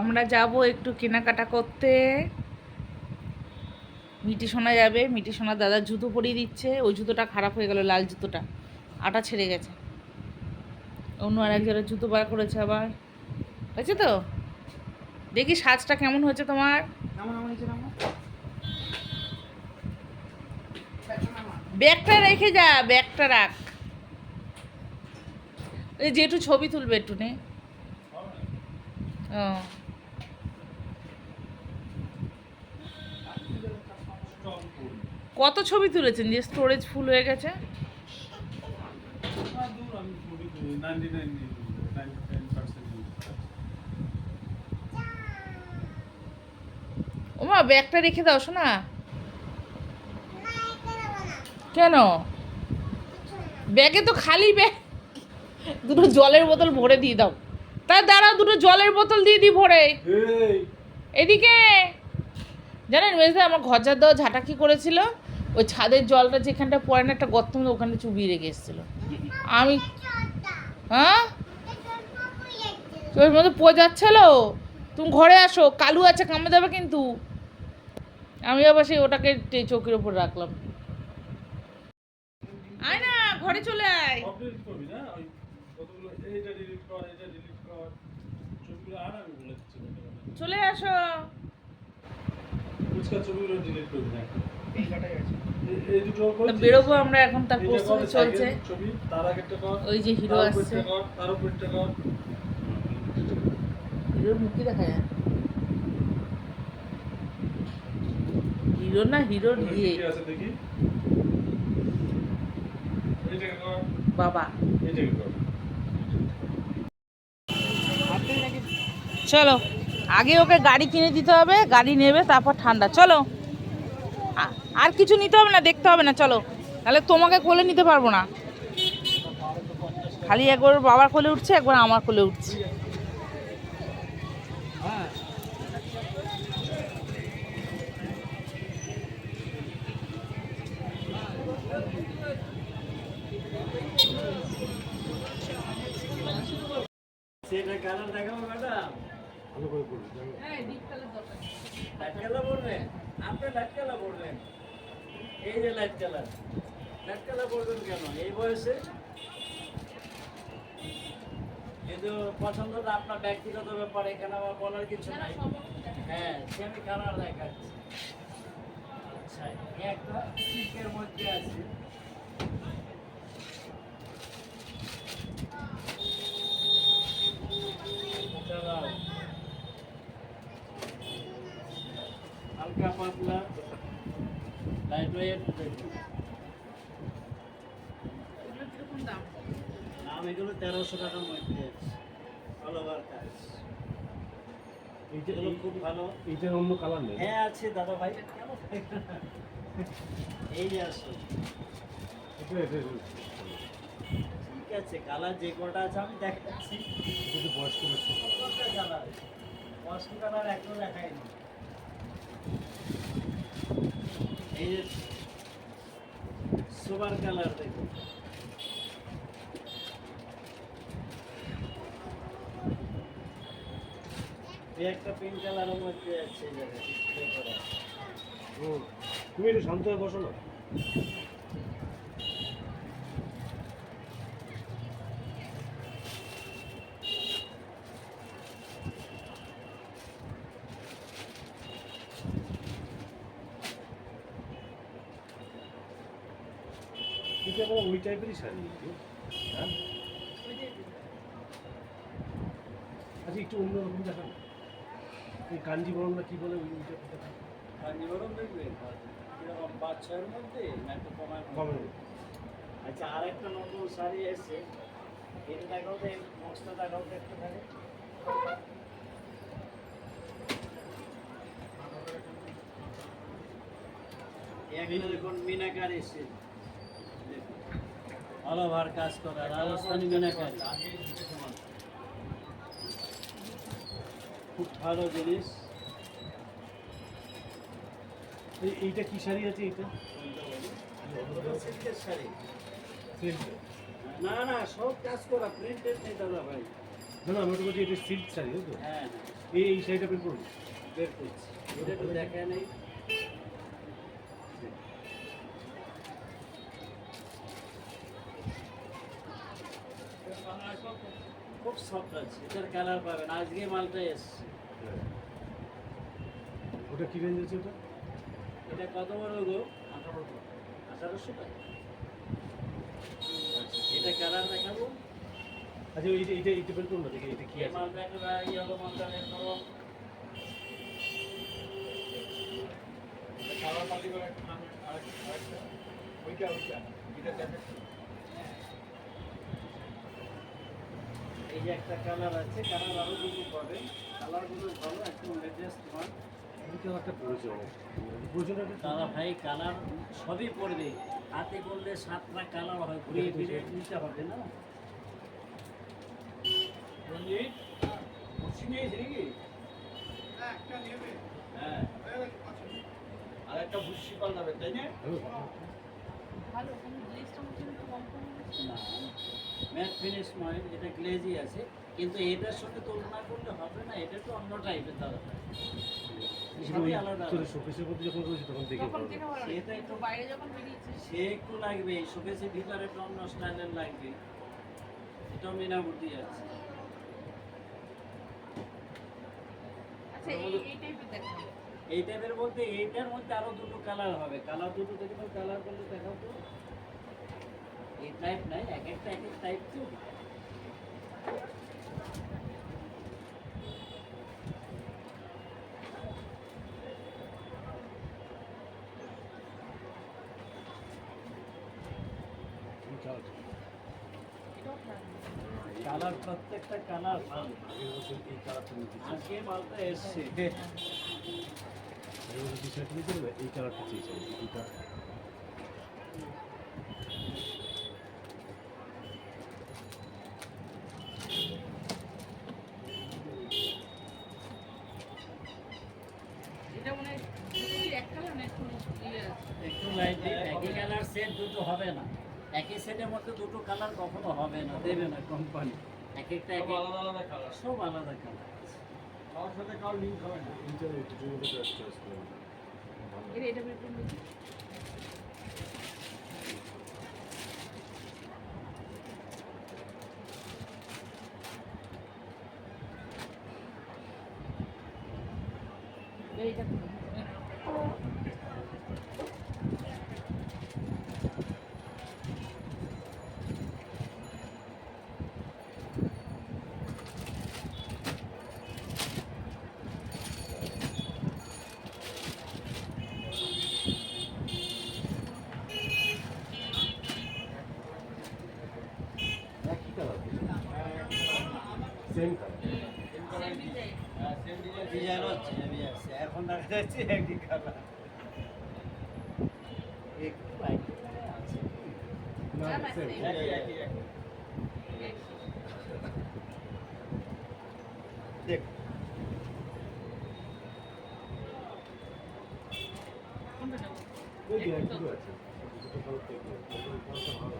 আমরা যাব একটু কেনাকাটা করতে। মিটি সোনা যাবে মিটি সোনা দাদা জুতো পরিয়ে দিচ্ছে ওই জুতোটা খারাপ হয়ে গেল লাল জুতোটা। আটা ছেড়ে গেছে। অন্য আর একজনের জুতো বার করেছে আবার। হয়েছে তো? দেখি সাজটা কেমন হয়েছে তোমার? ব্যাগটা রেখে যা ব্যাগটা রাখ। যে একটু ছবি তুলবে একটু নে ও। কত ছবি তুলেছেন যে স্টোরেজ ফুল হয়ে গেছে? ওমা ব্যাগটা রেখে দাও শোনা কেন? ব্যাগে তো খালি ব্যাগ। দুটো জলের বোতল ভরে দিয়ে দাও। তার দাঁড়াও দুটো জলের বোতল দিয়ে দিই ভরে। এদিকে। জানেন মেজদা আমার ঘর ঝাড় দেওয়া ঝাঁটা কি করেছিল। ওই ছাদের জলটা যেখানটা পড়ে না, একটা গর্ত ওখানে চুবিয়ে রেখে এসেছিল। আমি হ্যাঁ? তোর মধ্যে পোজাচ্ছিল তুমি ঘরে আসো, কালু আছে কামে দেবে কিন্তু। আমি আবার সেই ওটাকে চৌকির ওপর রাখলাম। আয় না, ঘরে চলে আয়। চলে আসো। তা বেরোবো আমরা এখন তার প্রস্তুতি চলছে। ওই যে হিরো আসছে হিরোর মুখই দেখা যায় হিরো না হিরোর ইয়ে। বাবা। চলো আগে ওকে গাড়ি কিনে দিতে হবে গাড়ি নেবে তারপর ঠান্ডা। চলো। আর কিছু নিতে হবে না দেখতে হবে না চলো। তাহলে তোমাকে কোলে নিতে পারব না। খালি একবার বাবার কোলে উঠছে একবার আমার কোলে উঠছে। সেটা কালার দেখাবো ম্যাডাম। লাইট কালার বলবেন আপনি লাইট কালার বলবেন এই যে লাইট কালার লাইট কালার বলবেন কেন? এই বয়সে? কিন্তু পছন্দটা আপনার ব্যক্তিগত ব্যাপার এখানে আমার বলার কিছু নাই। হ্যাঁ সে আমি কালার দেখাচ্ছি। আচ্ছা একটা সিল্কের মধ্যে আছে। লাইট দাম এগুলো তেরোশো টাকার মধ্যে আছে। অল ওভার কাজ এগুলো খুব ভালো। এইটার অন্য কালার নেই। হ্যাঁ আছে দাদা ভাই। এই যে আসো ঠিক আছে কালার যে কটা আছে আমি দেখাচ্ছি। বয়স্ক বয়স্ক কালার কোনটা কালার বস্ক দেখায়নি এই যে সুপার কালার দেখুন একটা পিঙ্ক কালারের মধ্যে আছে। তুমি শান্ত হয়ে বসো না এটা কোনো ওই টাইপেরই শাড়ি? হ্যাঁ? আচ্ছা একটু অন্যরকম দেখান। এই কাঞ্জিবরম না কি বলে ওইটা। কাঞ্জিবরম দেখবেন? কীরকম পাঁচ ছয়ের মধ্যে? না একটু কমায় কমে আচ্ছা আর একটা নতুন শাড়ি এসছে। এটা দেখাও তো বক্সটা দেখাও তো একটু একটা দেখুন মিনাকার এসছে। অল ওভার কাজ করা রাজস্থানি মিনাকারি খুব ভালো জিনিস। এই- এইটা কি শাড়ি আছে এইটা? না না সব কাজ করা প্রিন্টেড নেই দাদা ভাই। না না আমি তো বলছি এটা সিল্ক শাড়ি তো? হ্যাঁ হ্যাঁ। এই শাড়িটা বের করুন। বের করছি। এটা দেখা নেই খুব সফট আছে এটার কালার পাবেন। আজকে মালটা এসছে। ওটা কি রেঞ্জ আছে ওটা? এটা কত বড় গো? আঠারোশো টাকা। আচ্ছা, এটা কালার দেখাবো। আচ্ছা এইটা এইটা এইটা বের করুন না দেখি এটা কি আছে। মালটা একেবারে ইয়েলো মালটা বের করো। খাবার পাতি করে একটা আরেকটা আরেকটা। ওইটা ওইটা। এটা এই যে একটা কালার আছে কালার আরও দুটো পাবেন কালারগুলো ভালো একদম লেটেস্ট মাল অনেক প্রয়োজন। একটা দাদা ভাই কালার সবই পড়বে। হাতে করলে সাতটা কালার হয় ঘুরিয়ে ফিরে নিতে হবে না? নাকি? হ্যাঁ আর একটা বুসি পাল্টাবে তাই ভালো। কম না। ম্যাট ফিনিশ নয় এটা গ্লেজি আছে কিন্তু এটার সঙ্গে তুলনা করলে হবে না এটা তো অন্য টাইপের দাদা। সে একটু লাগবে শোকেসের ভিতরে অন্য স্টাইলের লাগবে। এটাও মিনা আছে। আচ্ছা এই টাইপের দেখা। এই টাইপের বলতে এইটার মধ্যে আরও দুটো কালার হবে। কালার দুটো দেখবেন কালার করলে দেখাও তো। এই টাইপ এক একটা এক এক টাইপ তো। কালার প্রত্যেকটা কালার ভালো আজকে মালটা এসছে। এই কালারটা চেয়েছি আমি, এইটা এটা মনে হয় দুটোই এক কালার না একটু ইয়ে আছে একটু লাইট একই কালার সেট দুটো হবে না একই সেটের মধ্যে দুটো কালার কখনো হবে না দেবে না কোম্পানি এক একটা এক আলাদা আলাদা কালার সব আলাদা কালার কারোর সাথে কারোর লিঙ্ক হবে না। এইটা একটু জন্য চয়েস করলাম এটা। এইটা করুন। একই colour same colour Same design। হ্যাঁ সেম ডিজাইন ডিজাইন হচ্ছে আমি আসছে এখন দেখা যাচ্ছে একই কালার একটু লাইট আছে না না, না, সেম same। একই একই একই দেখ কোনটা নেব? ওই যে একটু আছে দুটো কালার তো একই আছে। এই কালারটা ভালো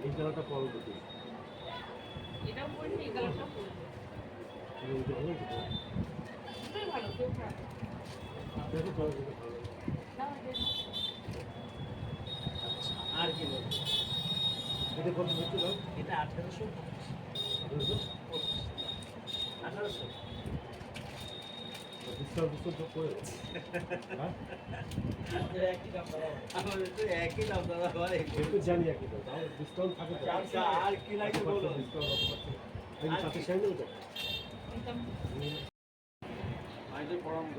এই কালারটা কম দুটো এটাও পড়ি এই কালারটাও পড়ি এই দুটো ভালো দুটো দুটোই ভালো কেউ খারাপ না। দেখো চলো দুটো ভালো না, এটা- আচ্ছা আর কি বলব এটা কত হচ্ছে এটা আঠারোশো আঠারোশো আঠারোশো ডিসকাউন্ট ডিসকাউন্ট সব করে দেবো। আমাদের একই দাম দাদা আমাদের তো একই দাম দাদা ভাই সে তো জানি একই দাম তাও ডিসকাউন্ট থাকে তো আচ্ছা আর কি আমাদের পরামর্শ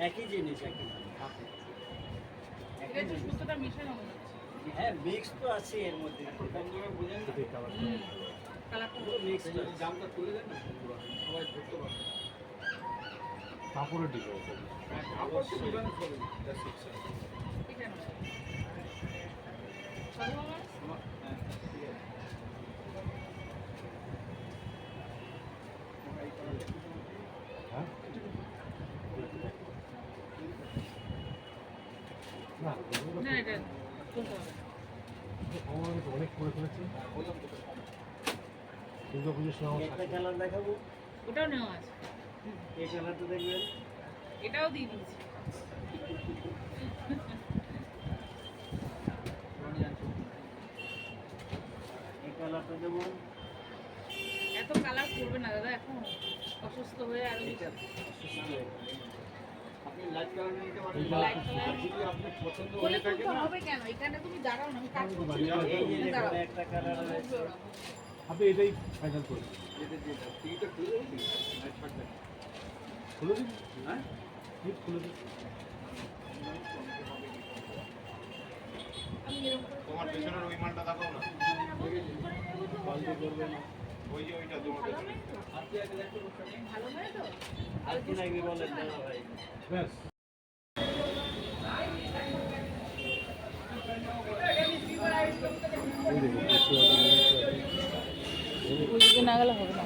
একই জিনিস একই হ্যাঁ মিক্স তো আছে এর মধ্যে। দামটা তুলে দেন না সবাই ধরতে পারবে কাপড়ের ডিফারেন্স আছে কাপড় তো বিমানে চলে that's it, sir. এটা নয়। আমার- হ্যাঁ, ঠিক আছে। আমার এই colour টা। হ্যাঁ না এগুলো না এটা কোনটা হবে? আমার তো অনেক করে ফেলেছি বললাম তো, দুর্গা পুজোর সময় আমার একটা কালার দেখাবো। ওটাও নেওয়া আছে। এই কালারটা দেখবেন। এটাও দিয়ে দিয়েছি। এই কালারটা দেবো। এত কালার করবে না দাদা এখন অসুস্থ হয়ে আর আপনি লাইট কালার নিতে পারেন। লাইট কালার যদি আপনার পছন্দ হয়ে থাকে হবে কেন? এখানে তুমি দাঁড়াও না আমি কাজ করছি। এই একটা কালার আপনি এটাই ফাইনাল করে যেটা টিকিটটা খুলে? না না? দিন হ্যাঁ? খুলে দিন আমি এরকম করে তোমার পেছনের ওই মালটা দেখাও না? বালতি করবেন ওই যে ওইটা তোমার ভালো তো? আর কি লাগবে বলেন? দাদা ভাই ব্যাস এই দেখুন কিছু আছে, কিছু আছে। ওইদিকে না গেলে হবে না।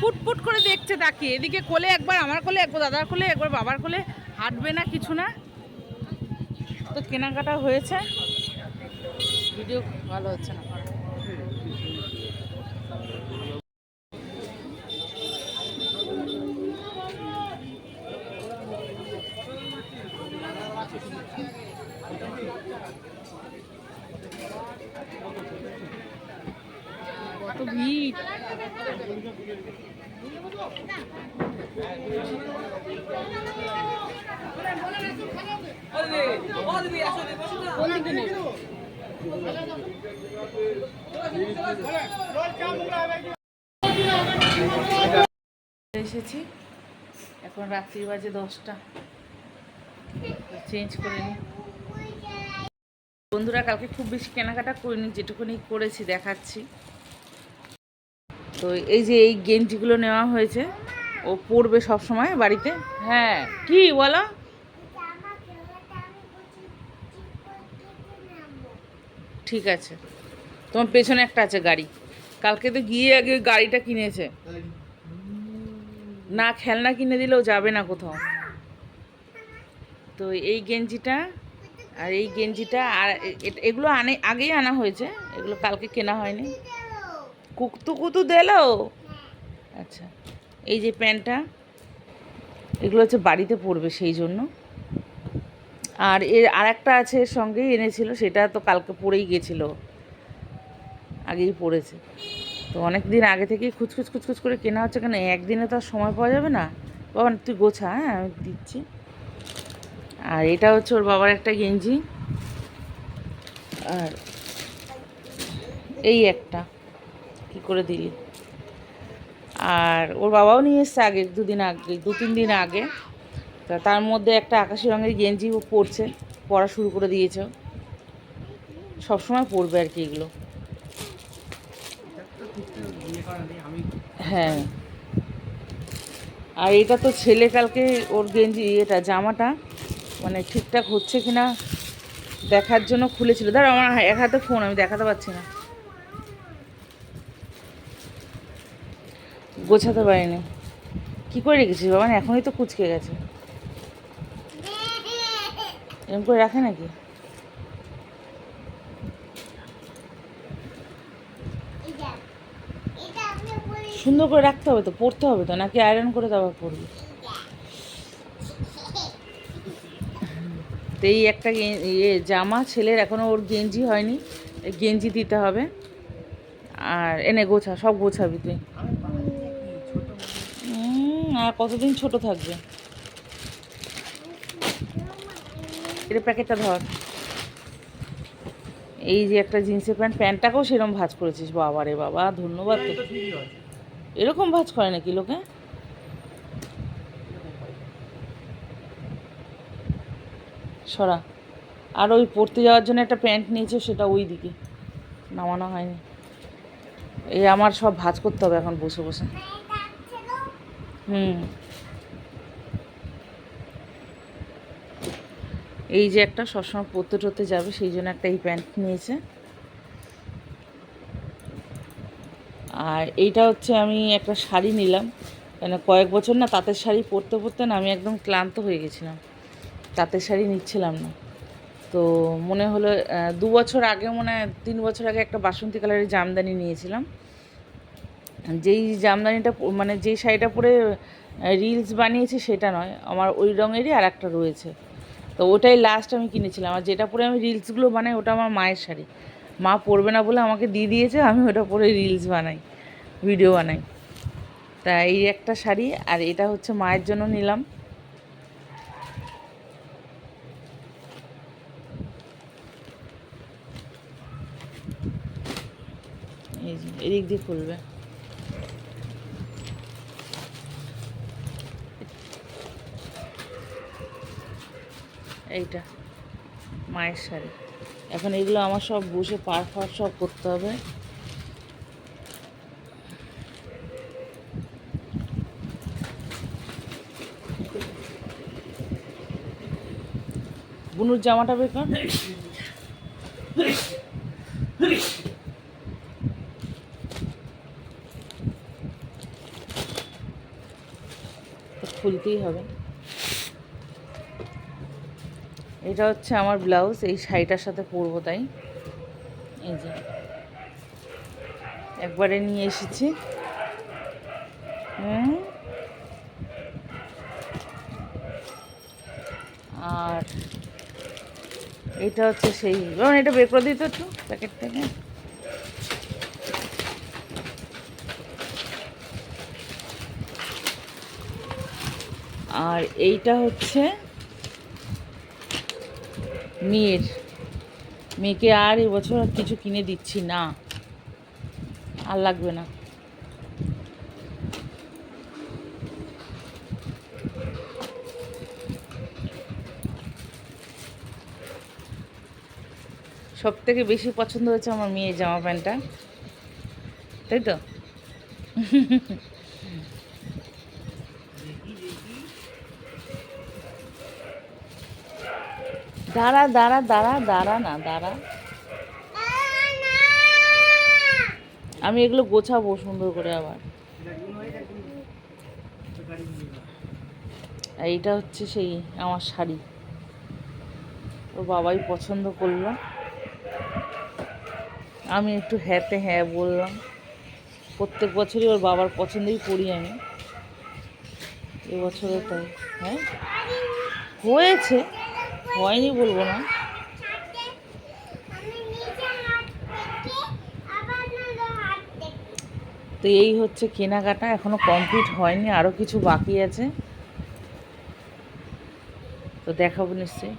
ফুটফুট করে দেখছে তাকে। এদিকে কোলে একবার, আমার কোলে, একবার দাদার কোলে, একবার বাবার কোলে। হাঁটবে না কিছু না। তো কেনাকাটা হয়েছে। ভিডিও ভালো হচ্ছে না। কত ভিড়। এসেছি। এখন রাত্রি বাজে দশটা। চেঞ্জ করে নিই বন্ধুরা, কালকে খুব বেশি কেনাকাটা করিনি, যেটুকুনি করেছি, দেখাচ্ছি। তো এই যে এই গেঞ্জিগুলো নেওয়া হয়েছে, ও পরবে সব সময় বাড়িতে। হ্যাঁ কি বলো? ঠিক আছে। তোমার পেছনে একটা আছে গাড়ি। কালকে তো গিয়ে আগে গাড়িটা কিনেছে। না খেলনা কিনে দিলেও যাবে না কোথাও। তো এই গেঞ্জিটা আর এই গেঞ্জিটা আর এগুলো আনে, আগেই আনা হয়েছে। এগুলো কালকে কেনা হয়নি। কুকতু কুতু দিলো? আচ্ছা এই যে প্যান্টটা, এগুলো হচ্ছে বাড়িতে পরবে সেই জন্য। আর এর আর একটা আছে এর সঙ্গেই এনেছিল, সেটা তো কালকে পরেই গেছিল। আগেই পড়েছে তো অনেক দিন আগে থেকেই খুচখুচ খুচখুচ করে কেনা হচ্ছে কেন? একদিনে তো আর সময় পাওয়া যাবে না। বাবা, তুই গোছা হ্যাঁ আমি দিচ্ছি। আর এটা হচ্ছে ওর বাবার একটা গেঞ্জি। আর এই একটা। কি করে দিলি? আর ওর বাবাও নিয়ে এসছে আগে, দুদিন আগে, দু তিন দিন আগে। তা তার মধ্যে একটা আকাশি রঙের গেঞ্জি ও পরছে, পরা শুরু করে দিয়েছে। সবসময় পরবে আর কি এগুলো। হ্যাঁ। আর এটা তো ছেলে কালকে ওর গেঞ্জি, এটা জামাটা মানে ঠিকঠাক হচ্ছে কি না দেখার জন্য খুলেছিল। ধর আমার এক হাতে ফোন, আমি দেখাতে পারছি না। গোছাতে পারিনি। কী করে রেখেছিস বাবা? এখনই তো কুচকে গেছে। এরকম করে রাখে নাকি? সুন্দর করে রাখতে হবে তো পরতে হবে তো, নাকি আয়রন করে তারপর পরবি তো এই একটা ইয়ে জামা ছেলের এখনও ওর গেঞ্জি হয়নি। গেঞ্জি দিতে হবে। আর এনে গোছা, সব গোছাবি তুই। আর কতদিন ছোট থাকবে? এটা প্যাকেটটা ধর। এই যে একটা জিন্সের প্যান্ট, প্যান্টটাকেও সেরকম ভাজ করেছিস, বাবা রে বাবা, ধন্যবাদ তো। এরকম ভাজ করে নাকি লোকে? সরা, আর ওই পড়তে যাওয়ার জন্য একটা প্যান্ট নিয়েছে, সেটা ওই দিকে। নামানো হয়নি। এই আমার সব ভাজ করতে হবে এখন, বসে বসে। হুম। এই যে একটা সবসময় পড়তে টরতে যাবে, সেই জন্য একটা এই প্যান্ট নিয়েছে। আর এইটা হচ্ছে আমি একটা শাড়ি নিলাম। মানে কয়েক বছর না তাঁতের শাড়ি পরতে পরতে না আমি একদম ক্লান্ত হয়ে গেছিলাম। তাঁতের শাড়ি নিচ্ছিলাম না। তো মনে হলো দু বছর আগে মনে হয়, তিন বছর আগে একটা বাসন্তী কালারের জামদানি নিয়েছিলাম। যেই জামদানিটা মানে যেই শাড়িটা পরে রিলস বানিয়েছি সেটা নয়, আমার ওই রঙেরই আর একটা রয়েছে। তো ওটাই লাস্ট আমি কিনেছিলাম, আর যেটা পরে আমি রিলসগুলো বানাই ওটা আমার মায়ের শাড়ি। মা পরবে না বলে আমাকে দিয়ে দিয়েছে, আমি ওটা পরে রিলস বানাই ভিডিও বানাই। তা এই একটা শাড়ি, আর এটা হচ্ছে মায়ের জন্য নিলাম। এই যে, এদিক দিয়ে খুলবে। এইটা, মায়ের শাড়ি। এখন এগুলো আমার সব বসে পার ফার সব করতে হবে। বুনুর জামাটা বেকার খুলতেই হবে। এটা হচ্ছে আমার ব্লাউজ, এই শাড়িটার সাথে পরবো তাই। এই যে। একবারে নিয়ে এসেছি। আর এটা হচ্ছে সেই এটা বের করে দিত একটু প্যাকেট থেকে। আর এইটা হচ্ছে মেয়ের। মেয়েকে আর এবছর কিছু কিনে দিচ্ছি না। আর লাগবে না। সব থেকে বেশি পছন্দ হয়েছে আমার মেয়ের জামা প্যান্টটা। তাই তো? দাঁড়া দাঁড়া দাঁড়া দাঁড়া না, দাঁড়া। আমি এগুলো গোছাবো সুন্দর করে আবার। এইটা হচ্ছে সেই আমার শাড়ি। ওর বাবাই পছন্দ করল। আমি একটু হ্যাঁতে হ্যাঁ বললাম। প্রত্যেক বছরই ওর বাবার পছন্দেই পড়ি আমি। এবছরও তাই হ্যাঁ? হয়েছে। হয়নি বলব না। তো এই হচ্ছে কেনাকাটা, এখনও কমপ্লিট হয়নি, আরও কিছু বাকি আছে। তো দেখাবো নিশ্চয়ই।